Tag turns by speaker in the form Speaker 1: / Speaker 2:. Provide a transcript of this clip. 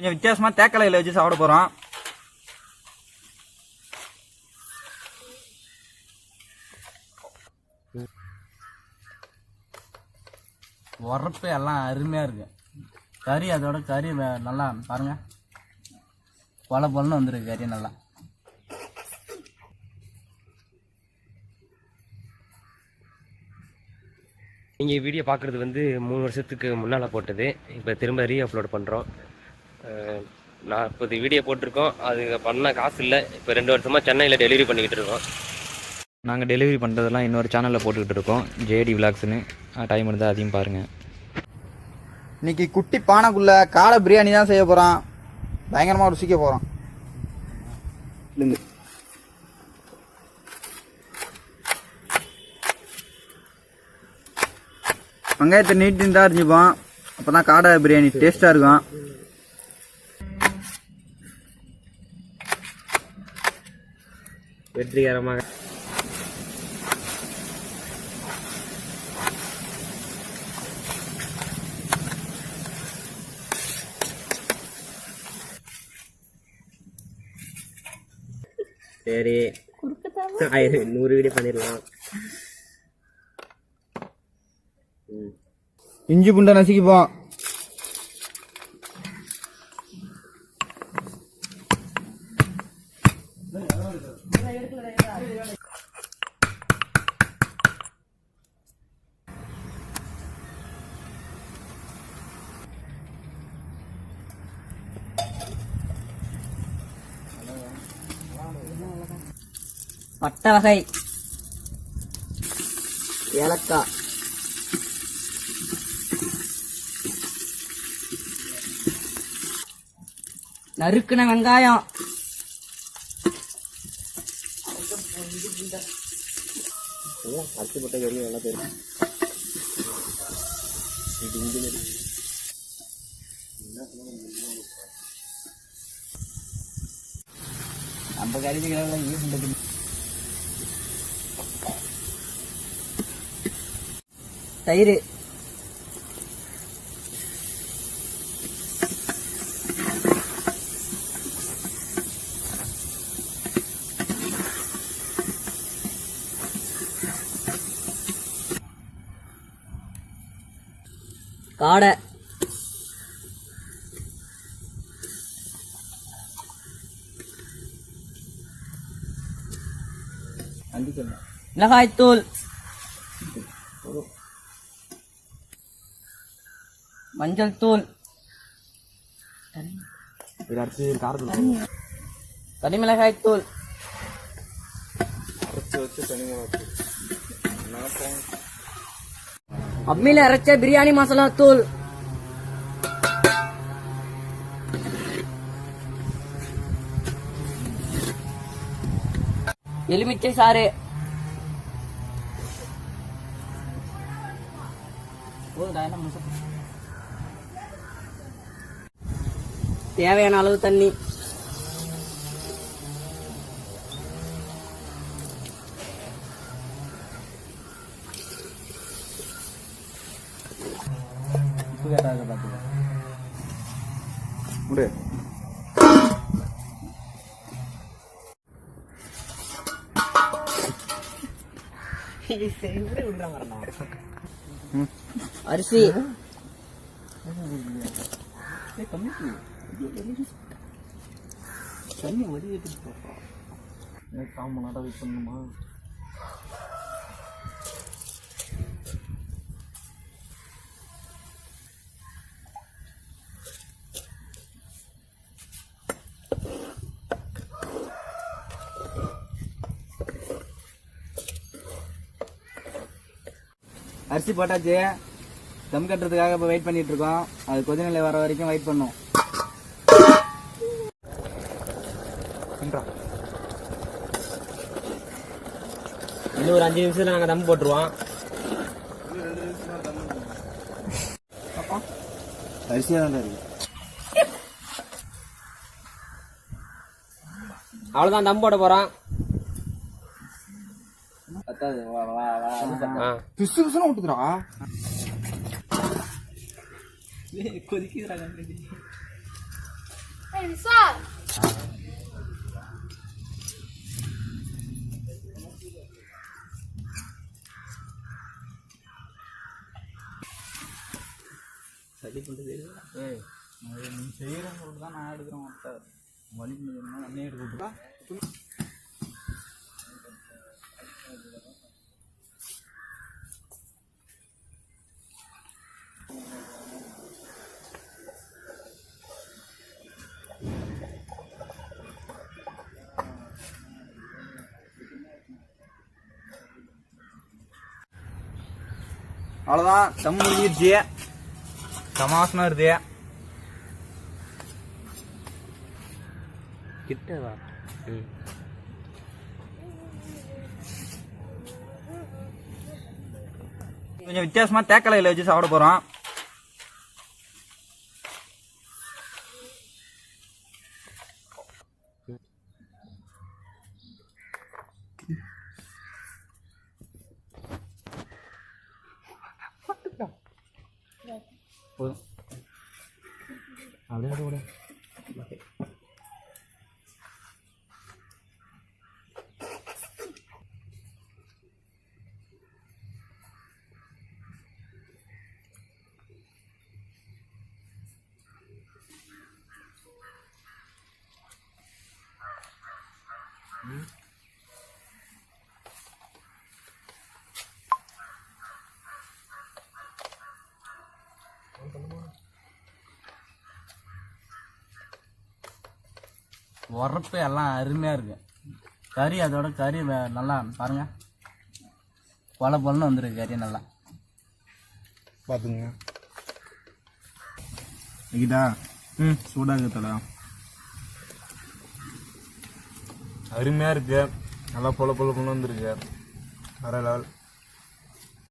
Speaker 1: கொஞ்சம் வித்தியாசமா தேக்கலையில் வச்சு சாப்பிட போறோம். உரப்பு எல்லாம் அருமையா இருக்கு. கறி அதோட கறி நல்லா பாருங்க. பல பலன்னு வந்துருக்கு கறி நல்லா.
Speaker 2: நீங்கள் வீடியோ பார்க்குறது வந்து மூணு வருஷத்துக்கு முன்னால் போட்டது. இப்போ திரும்ப ரீ அப்லோட் பண்ணுறோம் நான் இப்போ இது வீடியோ போட்டிருக்கோம். அது பண்ண காசு இல்லை. இப்போ ரெண்டு வருஷமாக சென்னையில் டெலிவரி பண்ணிக்கிட்டு இருக்கோம்.
Speaker 3: நாங்கள் டெலிவரி பண்ணுறதெல்லாம் இன்னொரு சேனலில் போட்டுக்கிட்டு இருக்கோம். ஜேடி விலாக்ஸ்னு டைம் இருந்தால் அதையும் பாருங்கள்
Speaker 1: இன்னைக்கு குட்டி பானைக்குள்ள காடை பிரியாணி தான் செய்ய போறோம் பயங்கரமா ருசிக்க போறோம் வெங்காயத்தை நீட்டி தான் அரிஞ்சுப்போம் அப்பதான் காடை பிரியாணி டேஸ்டா இருக்கும்
Speaker 2: வெற்றிகரமாக. சரி. ஆயிரம் நூறு வீடியோ பண்ணிடலாம்.
Speaker 1: இஞ்சி புண்டை நசுக்கிப்போம்.
Speaker 4: பட்டை வகை ஏலக்காய். நறுக்குன வெங்காயம்.
Speaker 2: அரிசி போட்ட வெளியே நல்லா தெரியும்.
Speaker 1: நம்ம கறிக்கலாம் யூஸ் பண்ணுறது
Speaker 4: தயிர். காடை. மிளகாய்த்தூள். மஞ்சள் தூள்
Speaker 1: இது அடுத்து வச்சு
Speaker 4: தனி மிளகாய் தூள் அம்மியில அரைச்ச பிரியாணி மசாலா தூள். எலுமிச்சை சாறு. தேவையான அளவு தண்ணி.
Speaker 1: முடு
Speaker 4: அரிசி
Speaker 1: தண்ணி வடிகட்டி கால் மணி நேரம் அரிசி போட்டாச்சு. தம் கட்டுறதுக்காக இப்போ வெயிட் பண்ணிட்டு இருக்கோம். அது கொதிநிலை வர வரைக்கும் வெயிட் பண்ணும்.
Speaker 2: இன்னும் ஒரு அஞ்சு நிமிஷத்துல நாங்கள் தம் போட்டுருவோம்.
Speaker 1: அரிசியாக தான் இருக்கு.
Speaker 2: அவ்வளோதான் தம் போட போகிறோம்
Speaker 1: பத்தாது வா வா வா
Speaker 2: ஆ
Speaker 1: பிசு பிசுன்னு விட்டுதுடா கொதிக்குதுடா
Speaker 5: சார்
Speaker 1: ஏய் அது நீ செய்கிறேன்னு சொல்லிட்டு தான் நான் எடுக்கிறேன் முடியும்னா அண்ணே எடுக்க அவ்வளோதான் தம் முடிஞ்சிருச்சு. சமாசனம் வருது
Speaker 2: கிட்டவா ம்.
Speaker 1: கொஞ்சம் வித்தியாசமா தேக்கலையில் வச்சு சாப்பிட போகிறோம் അവിടെ അവിടെ കൂടെ Mm-hmm. உரப்பு எல்லாம் அருமையாக இருக்கு. கறி அதோட கறி நல்லா பாருங்க. பொல பொலன்னு வந்துருக்கு கறி நல்லா.
Speaker 6: பார்த்துங்க ம். சூடாக தலை. அருமையாக இருக்கு. நல்லா பொல பொல பொண்ணு வந்துருக்கு. வேற லெவல்